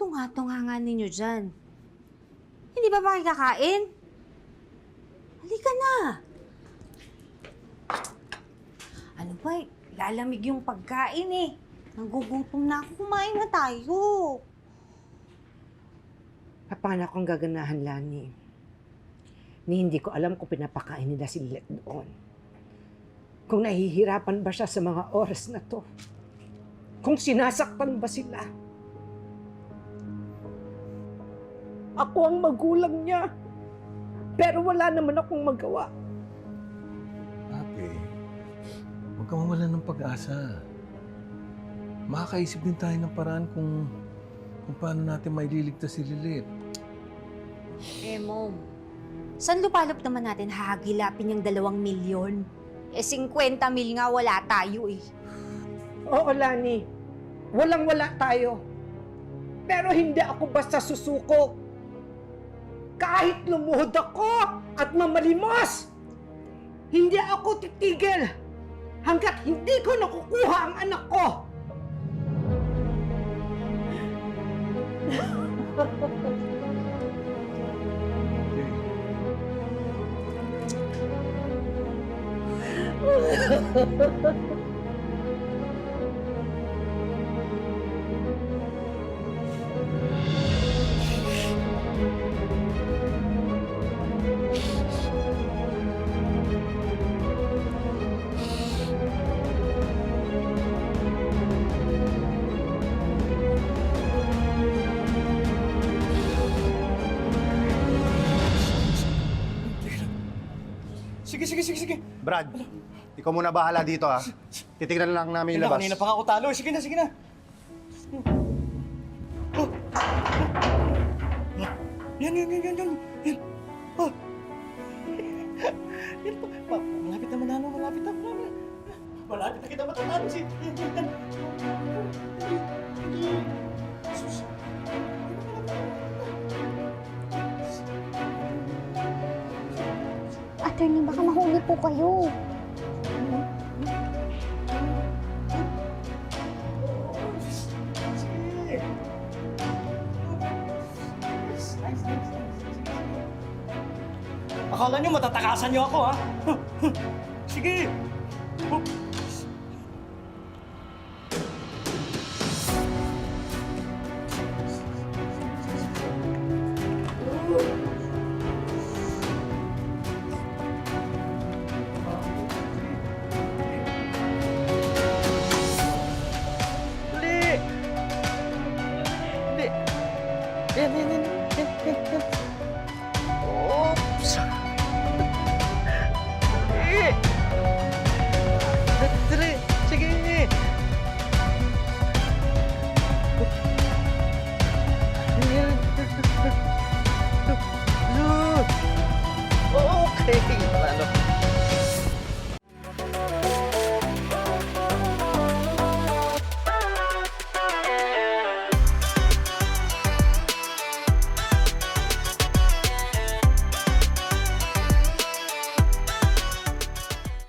tunga-tunga nga ninyo dyan? Hindi ba ba kakain? Halika na! Ano ba, eh, lalamig yung pagkain eh. Nagugutom na ako, kumain na tayo. Paano akong gaganahan, Lani? Ni hindi ko alam kung pinapakain nila si Lilet doon. Kung nahihirapan ba siya sa mga oras na to. Kung sinasaktan ba sila. Ako ang magulang niya. Pero wala naman akong magawa. Ate, huwag ka mawala ng pag-asa. Makakaisip din tayo ng paraan kung kung paano natin maililigtas si Lilit. Eh, Mom, saan lupalop naman natin hahagilapin yung dalawang milyon? Eh, 50 mil nga wala tayo eh. Oo, Lani. Walang-wala tayo. Pero hindi ako basta susuko. Kahit lumuhod ako at mamalimos, hindi ako titigil hanggat hindi ko nakukuha ang anak ko. Sige, sige, sige, sige. Brad, ikaw muna bahala dito ha. Titignan lang namin yung labas. kanina pa nga ako talo. Sige na, sige na. Oh. Yan, yan, yan, yan, yan. Yan. Oh. yan pa. Ma- Malapit na manalo, malapit na, na. Malapit na kita matatalo si... Yan, yan, yan. Attorney, baka mahuli po kayo. Akala nyo matatakasan nyo ako, ha? Sige! Hop.